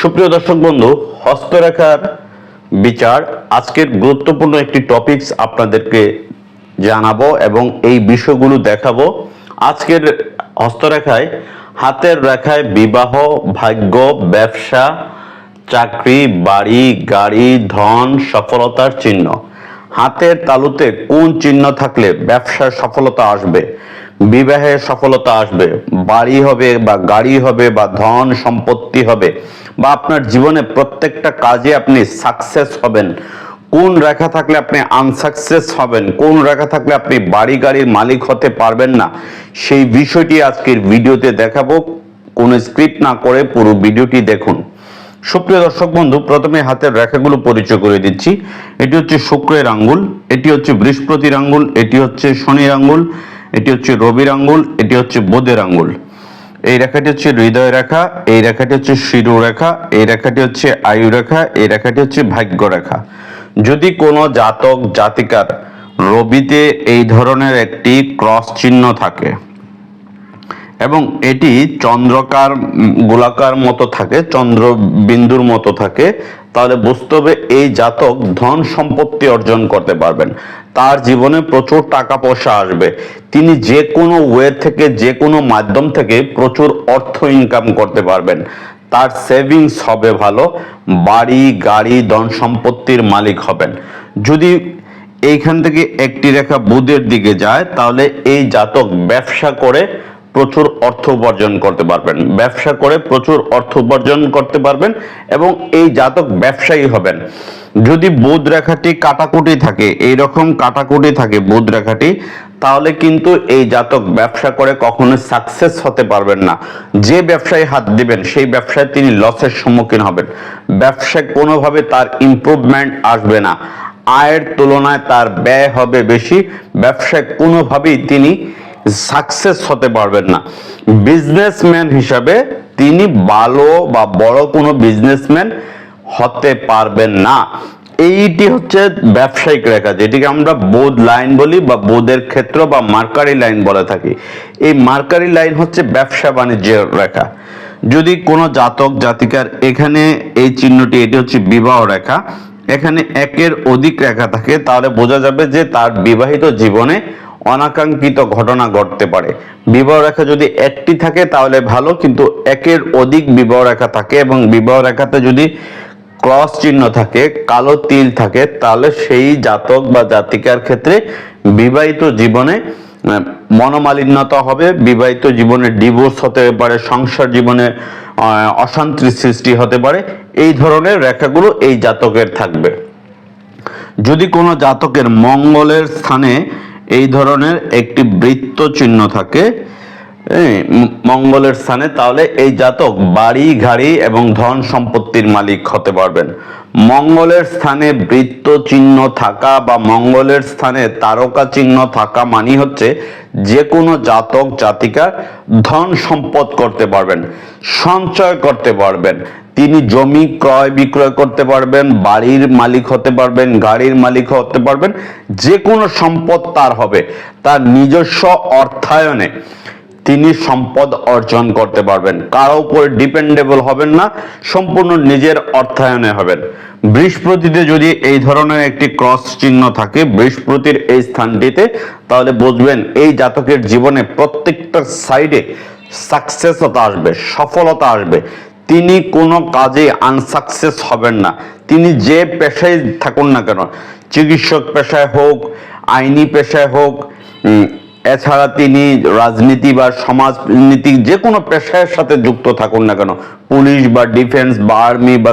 সুপ্রিয় দর্শক বন্ধু, হস্তরেখার বিচার আজকের গুরুত্বপূর্ণ একটি টপিকস আপনাদেরকে জানাব এবং এই বিষয়গুলো দেখাবো। আজকের হস্তরেখায়, হাতের রেখায় বিবাহ, ভাগ্য, ব্যবসা, চাকরি, বাড়ি, গাড়ি, ধন, সফলতার চিহ্ন। হাতের তালুতে কোন চিহ্ন থাকলে ব্যবসায় সফলতা আসবে? বিবাহে সফলতা আসবে, বাড়ি হবে বা গাড়ি হবে বা ধন সম্পত্তি হবে, বা আপনার জীবনে প্রত্যেকটা কাজে আপনি সাকসেস হবেন। কোন রেখা থাকলে আপনি আনসাকসেস হবেন? কোন রেখা থাকলে আপনি বাড়ি গাড়ির মালিক হতে পারবেন না? সেই বিষয়টি আজকের ভিডিওতে দেখাবো। কোনো স্ক্রিপ্ট না করে পুরো ভিডিওটি দেখুন। সুপ্রিয় দর্শক বন্ধু, প্রথমে হাতের রেখাগুলো পরিচয় করে দিচ্ছি। এটি হচ্ছে শুক্রের আঙ্গুল, এটি হচ্ছে বৃহস্পতির আঙ্গুল, এটি হচ্ছে শনির আঙ্গুল, এটি হচ্ছে রবির আঙ্গুল, এটি হচ্ছে বোধের আঙ্গুল। এই রেখাটি হচ্ছে হৃদয় রেখা, এই রেখাটি হচ্ছে শিরু রেখা, এই রেখাটি হচ্ছে আয়ু রেখা, এই রেখাটি হচ্ছে ভাগ্য রেখা। যদি কোনো জাতক, জাতিকার রবিতে এই ধরনের একটি ক্রস চিহ্ন থাকে এবং এটি চন্দ্রকার, গোলাকার মতো থাকে চন্দ্র বিন্দুর মতো থাকে, তাহলে বুঝতে হবে এই জাতক ধন সম্পত্তি অর্জন করতে পারবেন। তার জীবনে প্রচুর টাকা পয়সা আসবে। তিনি যে কোনো ওয়ে থেকে, যে কোনো মাধ্যম থেকে প্রচুর অর্থ ইনকাম করতে পারবেন। তার সেভিংস হবে ভালো, বাড়ি, গাড়ি, ধন সম্পত্তির মালিক হবেন। যদি এইখান থেকে একটি রেখা বুধের দিকে যায়, তাহলে এই জাতক ব্যবসা করে প্রচুর অর্থ উপার্জন করতে পারবেন। ব্যবসা করে প্রচুর অর্থ উপার্জন করতে পারবেন এবং এই জাতক ব্যবসায়ী হবেন। যদি বুধ রেখাটি কাটাকুটি থাকে এই রকম কাটাকুটি থাকে বুধ রেখাটি তাহলে কিন্তু এই জাতক ব্যবসা করে কখনো সাকসেস হতে পারবেন না। যে ব্যবসায় হাত দিবেন, সেই ব্যবসায় তিনি লসের সম্মুখীন হবেন। ব্যবসায় কোনোভাবে তার ইমপ্রুভমেন্ট আসবে না। আয়ের তুলনায় তার ব্যয় হবে বেশি। ব্যবসায় কোনোভাবেই তিনি সাকসেস হতে পারবেন না। বিজনেসম্যান হিসাবে তিনি ভালো বা বড় কোনো বিজনেসম্যান হতে পারবেন না। এইটি হচ্ছে ব্যবসায়িক রেখা, যেটিকে আমরা বোধ লাইন বলি বা বোধের ক্ষেত্র বা মার্কারি লাইন বলে থাকি। এই মার্কারি লাইন হচ্ছে ব্যবসা বাণিজ্যের রেখা। যদি কোনো জাতক, জাতিকার এখানে এই চিহ্নটি, এটি হচ্ছে বিবাহ রেখা। এখানে একের অধিক রেখা থাকে, তাহলে বোঝা যাবে যে তার বিবাহিত জীবনে অনাকাঙ্ক্ষিত ঘটনা ঘটতে পারে। বিবাহ রেখা যদি একটি থাকে, তাহলে ভালো, কিন্তু একের অধিক বিবাহ রেখা থাকে এবং বিবাহ রেখাতে যদি ক্রস চিহ্ন থাকে, কালো তিল থাকে, তাহলে সেই জাতক বা জাতিকার ক্ষেত্রে বিবাহিত জীবনে মনোমালিন্যতা হবে, বিবাহিত জীবনে ডিভোর্স হতে পারে, সংসার জীবনে অশান্তির সৃষ্টি হতে পারে, এই ধরনের রেখাগুলো এই জাতকের থাকবে। যদি কোনো জাতকের মঙ্গলের স্থানে এই ধরনের একটি বৃত্ত চিহ্ন থাকে মঙ্গলের স্থানে, তাহলে এই জাতক বাড়ি গাড়ি এবং ধন সম্পত্তির মালিক হতে পারবেন। মঙ্গলের স্থানে বৃত্ত চিহ্ন থাকা বা মঙ্গলের স্থানে তারকা চিহ্ন থাকা মানি হচ্ছে যে কোনো জাতক জাতিকার ধন সম্পদ করতে পারবেন, সঞ্চয় করতে পারবেন, তিনি জমি ক্রয় বিক্রয় করতে পারবেন, বাড়ির মালিক হতে পারবেন, গাড়ির মালিক হতে পারবেন যে কোনো সম্পদ তার হবে। তার নিজস্ব অর্থায়নে তিনি সম্পদ অর্জন করতে পারবেন। কারও উপরে ডিপেন্ডেবল হবেন না, সম্পূর্ণ নিজের অর্থায়নে হবেন। বৃহস্পতিতে যদি এই ধরনের একটি ক্রস চিহ্ন থাকে, বৃহস্পতির এই স্থানটিতে, তাহলে বুঝবেন এই জাতকের জীবনে প্রত্যেকটা সাইডে সাকসেসতা আসবে, সফলতা আসবে। তিনি কোনো কাজে আনসাকসেস হবেন না। তিনি যে পেশায় থাকুন না কেন, চিকিৎসক পেশায় হোক, আইনি পেশায় হোক এছাড়া তিনি রাজনীতি বা সমাজনীতি যে কোনো পেশার সাথে যুক্ত থাকুন না কেন। পুলিশ বা ডিফেন্স বা আর্মি বা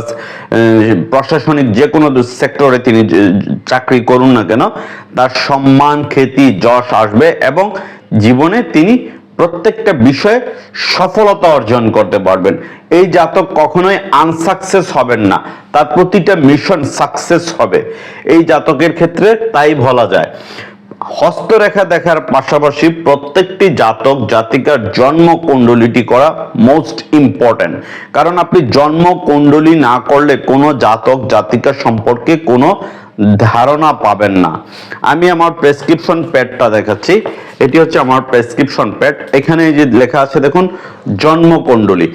প্রশাসনিক যে কোনো সেক্টরে তিনি চাকরি করুন না কেন, তার সম্মান, খ্যাতি, যশ আসবে এবং জীবনে তিনি প্রত্যেকটা বিষয়ে সফলতা অর্জন করতে পারবেন। এই জাতক কখনোই আনসাকসেস হবেন না, তার প্রতিটা মিশন সাকসেস হবে। এই জাতকের ক্ষেত্রে তাই বলা যায়। হস্তরেখা দেখার পাশাপাশি প্রত্যেকটি জাতক, জাতিকার জন্ম কুণ্ডলিটি করা মোস্ট ইম্পর্টেন্ট কারণ আপনি জন্ম কুণ্ডলী না করলে কোনো জাতক, জাতিকা সম্পর্কে কোনো ধারণা পাবেন না। আমি আমার প্রেসক্রিপশন প্যাডটা দেখাচ্ছি। এটি হচ্ছে আমার প্রেসক্রিপশন প্যাড এখানে যে লেখা আছে, দেখুন জন্ম কুণ্ডলী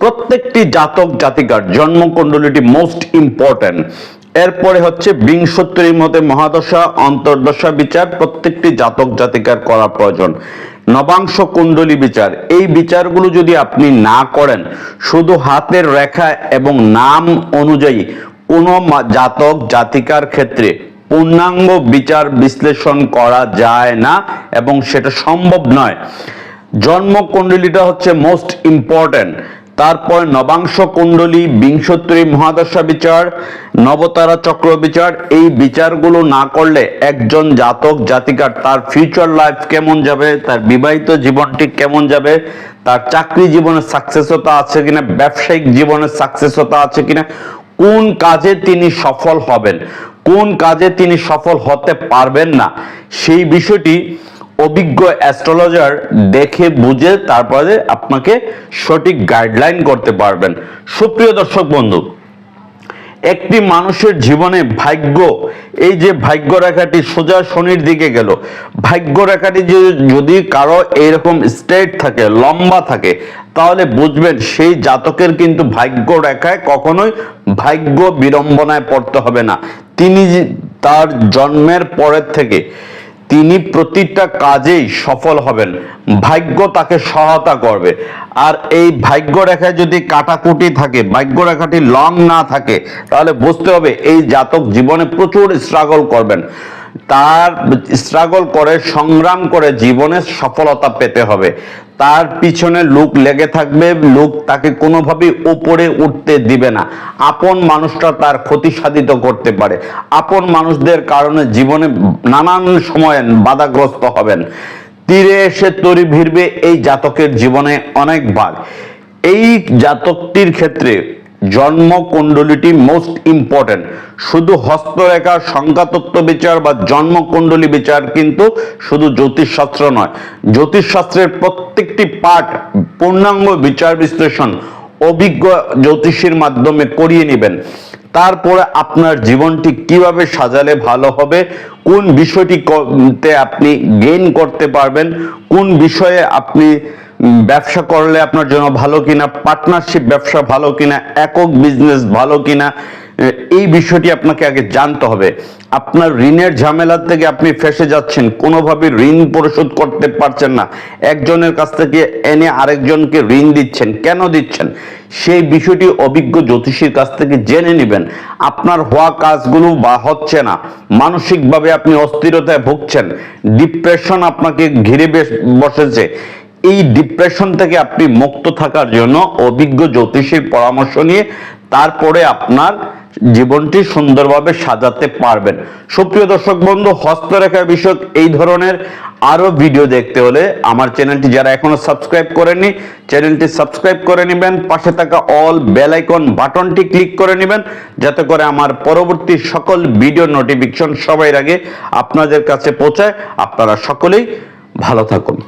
প্রত্যেকটি জাতক, জাতিকার জন্ম কুণ্ডলীটি মোস্ট ইম্পর্টেন্ট এরপরে হচ্ছে বিংশোত্তরীর মধ্যে মহাদশা, অন্তর্দশা বিচার, প্রত্যেকটি জাতক জাতিকার করা প্রয়োজন। নবাংশ কুণ্ডলী বিচার। এই বিচারগুলো যদি আপনি না করেন, শুধু হাতের রেখা এবং নাম অনুযায়ী কোনো জাতক জাতিকার ক্ষেত্রে পূর্ণাঙ্গ বিচার বিশ্লেষণ করা যায় না এবং সেটা সম্ভব নয়। জন্ম কুণ্ডলীটা হচ্ছে মোস্ট ইম্পর্টেন্ট তারপর নবাংশ কুণ্ডলী বিংশোত্তরী মহাদশা বিচার, নবতারা চক্র বিচার, এই বিচারগুলো না করলে একজন জাতক, জাতিকার তার ফিউচার লাইফ কেমন যাবে, তার বিবাহিত জীবনটি কেমন যাবে, তার চাকরি জীবনে সাকসেসতা আছে কিনা, ব্যবসায়িক জীবনে সাকসেসতা আছে কিনা, কোন কাজে তিনি সফল হবেন, কোন কাজে তিনি সফল হতে পারবেন না, সেই বিষয়টি অভিজ্ঞ অ্যাস্ট্রোলজার দেখে, বুঝে, তারপরে আপনাকে সঠিক গাইডলাইন করতে পারবেন। সুপ্রিয় দর্শক বন্ধু, একটি মানুষের জীবনে ভাগ্য, এই যে ভাগ্য রেখাটি সোজা শনির দিকে গেল। ভাগ্য রেখাটি যদি কারও এইরকম স্ট্রেট থাকে, লম্বা থাকে, তাহলে বুঝবেন সেই জাতকের কিন্তু ভাগ্য রেখায় কখনোই ভাগ্য বিড়ম্বনায় পড়তে হবে না। তিনি তার জন্মের পরের থেকে তিনি প্রতিটা কাজেই সফল হবেন। ভাগ্য তাকে সহায়তা করবে। আর এই ভাগ্য রেখায় যদি কাটাকুটি থাকে ভাগ্য রেখাটি লং না থাকে, তাহলে বুঝতে হবে এই জাতক জীবনে প্রচুর স্ট্রাগল করবেন। তার স্ট্রাগল করে, সংগ্রাম করে জীবনে সফলতা পেতে হবে। তার পিছনে লোক লেগে থাকবে, লোক তাকে কোনোভাবেই উপরে উঠতে দিবে না। আপন মানুষটা তার ক্ষতি সাধিত করতে পারে। আপন মানুষদের কারণে জীবনে নানান সময় বাধাগ্রস্ত হবেন। তীরে এসে তরি ভিড়বে এই জাতকের জীবনে অনেকবার। এই জাতকটির ক্ষেত্রে জন্ম কুণ্ডলীটি মোস্ট ইম্পর্টেন্ট শুধু হস্তরেখা, সংখ্যাতত্ত্ব বিচার বা জন্ম কুণ্ডলী বিচার কিন্তু শুধু জ্যোতিষশাস্ত্র নয়। জ্যোতিষশাস্ত্রের প্রত্যেকটি পাঠ পূর্ণাঙ্গ বিচার বিশ্লেষণ অভিজ্ঞ জ্যোতিষীর মাধ্যমে করিয়ে নেবেন। তারপরে আপনার জীবনটি কীভাবে সাজালে ভালো হবে, কোন বিষয়টি করতে আপনি গেইন করতে পারবেন, কোন বিষয়ে আপনি ব্যবসা করলে আপনার জন্য ভালো কিনা পার্টনারশিপ ব্যবসা ভালো কিনা, একক বিজনেস ভালো কিনা এই বিষয়টি আপনাকে আগে জানতে হবে। আপনার ঋণের ঝামেলার থেকে আপনি ফেসে যাচ্ছেন, কোনোভাবে ঋণ পরিশোধ করতে পারছেন না। একজনের কাছ থেকে এনে আরেকজনকে ঋণ দিচ্ছেন, কেন দিচ্ছেন? সেই বিষয়টি অভিজ্ঞ জ্যোতিষীর কাছ থেকে জেনে নেবেন। আপনার হওয়া কাজগুলো বা হচ্ছে না, মানসিকভাবে আপনি অস্থিরতায় ভুগছেন ডিপ্রেশন আপনাকে ঘিরে বসেছে। এই ডিপ্রেশন থেকে আপনি মুক্ত থাকার জন্য অভিজ্ঞ জ্যোতিষীর পরামর্শ নিয়ে তারপরে আপনার জীবনটি সুন্দরভাবে সাজাতে পারবেন। সুপ্রিয় দর্শক বন্ধু হস্তরেখা বিষয়ক এই ধরনের আরও ভিডিও দেখতে হলে আমার চ্যানেলটি যারা এখনও সাবস্ক্রাইব করেননি, চ্যানেলটি সাবস্ক্রাইব করে নেবেন, পাশে থাকা অল বেল আইকন বাটনটি ক্লিক করে নেবেন, যাতে করে আমার পরবর্তী সকল ভিডিও নোটিফিকেশন সবাই আগে আপনাদের কাছে পৌঁছায়। আপনারা সকলেই ভালো থাকুন।